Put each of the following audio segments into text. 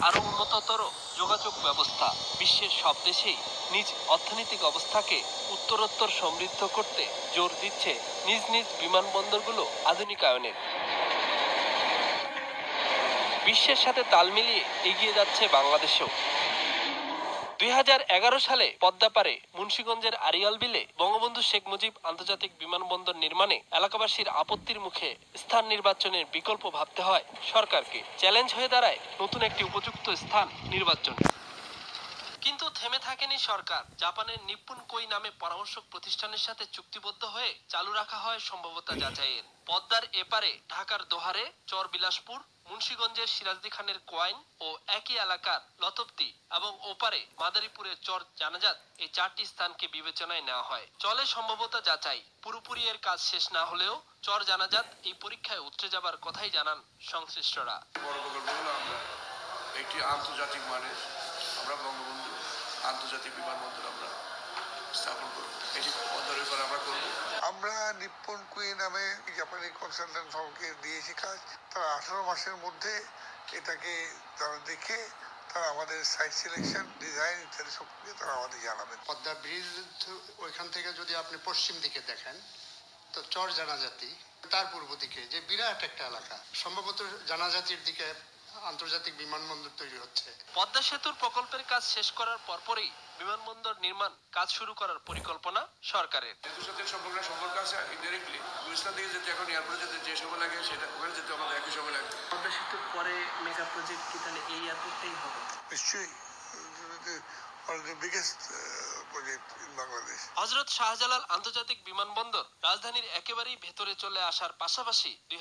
আরও উন্নততর যোগাযোগ ব্যবস্থা বিশ্বের সব দেশেই নিজ অর্থনৈতিক অবস্থাকে উত্তরোত্তর সমৃদ্ধ করতে জোর দিচ্ছে নিজ নিজ বিমানবন্দরগুলো আধুনিকায়নের। বিশ্বের সাথে তাল মিলিয়ে এগিয়ে যাচ্ছে বাংলাদেশও। দুই হাজার এগারো সালে পদ্মাপাড়ে মুন্সীগঞ্জের আরিয়াল বিলে বঙ্গবন্ধু শেখ মুজিব আন্তর্জাতিক বিমানবন্দর নির্মাণে এলাকাবাসীর আপত্তির মুখে স্থান নির্বাচনের বিকল্প ভাবতে হয় সরকারকে। চ্যালেঞ্জ হয়ে দাঁড়ায় নতুন একটি উপযুক্ত স্থান নির্বাচন কিন্তু থেমে থাকেনি সরকার। জাপানের নিপুণ কই নামে পরামর্শক প্রতিষ্ঠানের সাথে চুক্তিবদ্ধ হয়ে চালু রাখা হয় সম্ভাব্যতা যাচাইয়ের। পদ্মার এপারে ঢাকার দোহারে চর বিলাসপুর মুন্সীগঞ্জের সিরাজদি খানের কোয়াইন ও একই এলাকার লতবতি এবং ওপারে মাদারীপুরের চর জানাজাত এই চারটি স্থানকে বিবেচনায় নেওয়া হয়। চলে সম্ভাব্যতা যাচাই। পুরোপুরি এর কাজ শেষ না হলেও চর জানাজাত এই পরীক্ষায় উতরে যাবার কথাই জানান সংশ্লিষ্টরা। একটি আন্তর্জাতিক মানের, আমরা বঙ্গবন্ধু আন্তর্জাতিক বিমানবন্দর আমরা স্থাপন করব। এটি পদ্মার করে আমরা করব। আমরা নিপ্পন কুই নামে জাপানি কনসালটেন্ট ফার্মকে দিয়েছি কাজ। তারা আঠারো মাসের মধ্যে এটাকে তারা দেখে তারা আমাদের সাইট সিলেকশন ডিজাইন ইত্যাদি সব কিছু তারা আমাদের জানাবেন। পদ্মা ব্রিজ ওইখান থেকে যদি আপনি পশ্চিম দিকে দেখেন তো চর জানাজাতি তার পূর্ব দিকে যে বিরাট একটা এলাকা সম্ভবত জানাজাতির দিকে আন্তর্জাতিক বিমানবন্দর তৈরি হচ্ছে। পদ্মা সেতুর প্রকল্পের কাজ শেষ করার পরপরই বিমানবন্দর নির্মাণ কাজ শুরু করার পরিকল্পনা সরকারের। সেতুর সাথে সম্পর্ক সম্পর্ক আছে ইনডাইরেক্টলি গুজরাট থেকে যেতে এখন এয়ারপোর্টে যেতে যে সময় লাগে সেটা ওখানে যেতে আমাদের একই সময় লাগে। পদ্মা সেতুর পরে মেগা প্রজেক্ট কি তাহলে এই এয়ারপোর্টটাই হবে? নিশ্চয়ই। হজরত শাহজালাল আন্তর্জাতিক বিমানবন্দর রাজধানীর একেবারেই ভেতরে চলে আসার পাশাপাশি দুই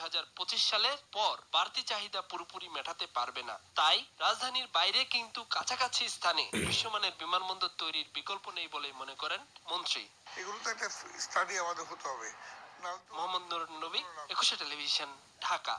সালের পর বাড়তি চাহিদা পুরোপুরি মেটাতে পারবে না। তাই রাজধানীর বাইরে কিন্তু কাছাকাছি স্থানে বিশ্বমানের বিমানবন্দর তৈরির বিকল্প নেই বলে মনে করেন মন্ত্রী। এগুলো তো একটা স্টাডি আমাদের হতে হবে। মোহাম্মদ নবী একুশে টেলিভিশন ঢাকা।